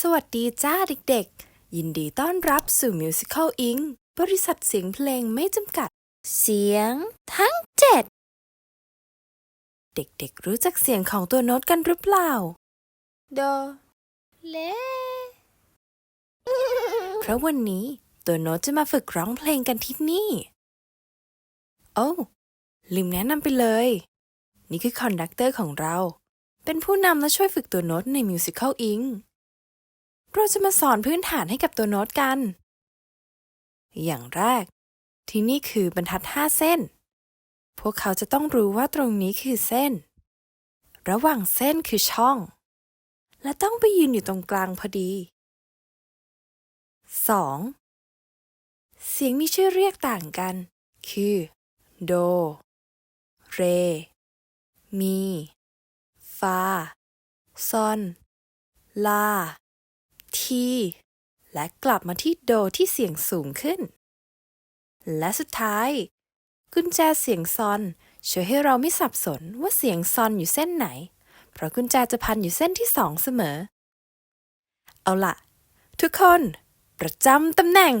สวัสดีจ้าเด็กๆ ยินดีต้อนรับสู่ Musical Inc. บริษัทเสียงเพลงไม่จำกัด เสียงทั้งเจ็ดเด็กๆ รู้จักเสียงของตัวโน้ตกันหรือเปล่า โด เลเพราะวันนี้ตัวโน้ตจะมาฝึกร้องเพลงกันที่นี่ โอ้ลืมแนะนำไปเลย นี่คือคอนดักเตอร์ของเรา เป็นผู้นำและช่วยฝึกตัวโน้ตใน Musical Inc. เราจะมาสอนพื้นฐานให้กับตัวโน้ตกัน อย่างแรก ที่นี่คือบรรทัดห้าเส้น พวกเขาจะต้องรู้ว่าตรงนี้คือเส้น ระหว่างเส้นคือช่อง และต้องไปยืนอยู่ตรงกลางพอดี 2. เสียงมีชื่อเรียกต่างกัน คือ โด เร มี ฟา ซอน ลา ที และกลับมาที่โดที่เสียงสูงขึ้น และสุดท้าย กุญแจเสียงซอนช่วยให้เราไม่สับสนว่าเสียงซอนอยู่เส้นไหน เพราะกุญแจจะพันอยู่เส้นที่สองเสมอ เอาล่ะทุกคน ประจำตำแหน่ง